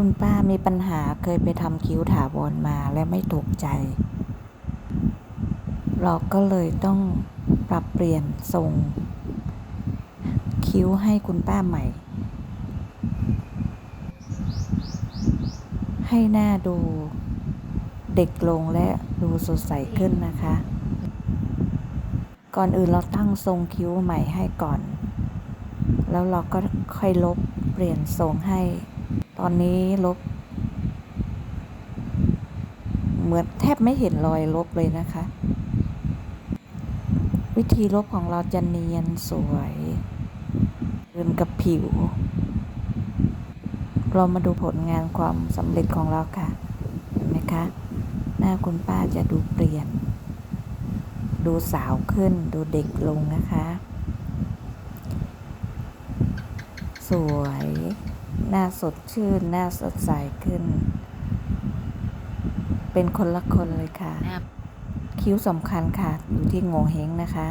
คุณป้ามีปัญหาเคยไปทำคิ้วถาวรมาและไม่ถูกใจ เราก็เลยต้องปรับเปลี่ยนทรง คิ้วให้คุณป้าใหม่ ให้หน้าดูเด็กลงและดูสดใสขึ้นนะคะ ก่อนอื่นเราตั้งทรงคิ้วใหม่ให้ก่อน แล้วเราก็ค่อยลบเปลี่ยนทรงให้ ตอนนี้ลบ เหมือนแทบไม่เห็นรอยลบเลยนะคะ วิธีลบของเราจะเนียนสวยเดินกับผิว เรามาดูผลงานความสำเร็จของเราค่ะเห็นไหมคะ หน้าคุณป้าจะดูเปลี่ยน ดูสาวขึ้นดูเด็กลงนะคะ สวย หน้าสดชื่น หน้าสดใสขึ้น เป็นคนละคนเลยค่ะ คิ้วสำคัญค่ะ อยู่ที่โงเฮงนะคะ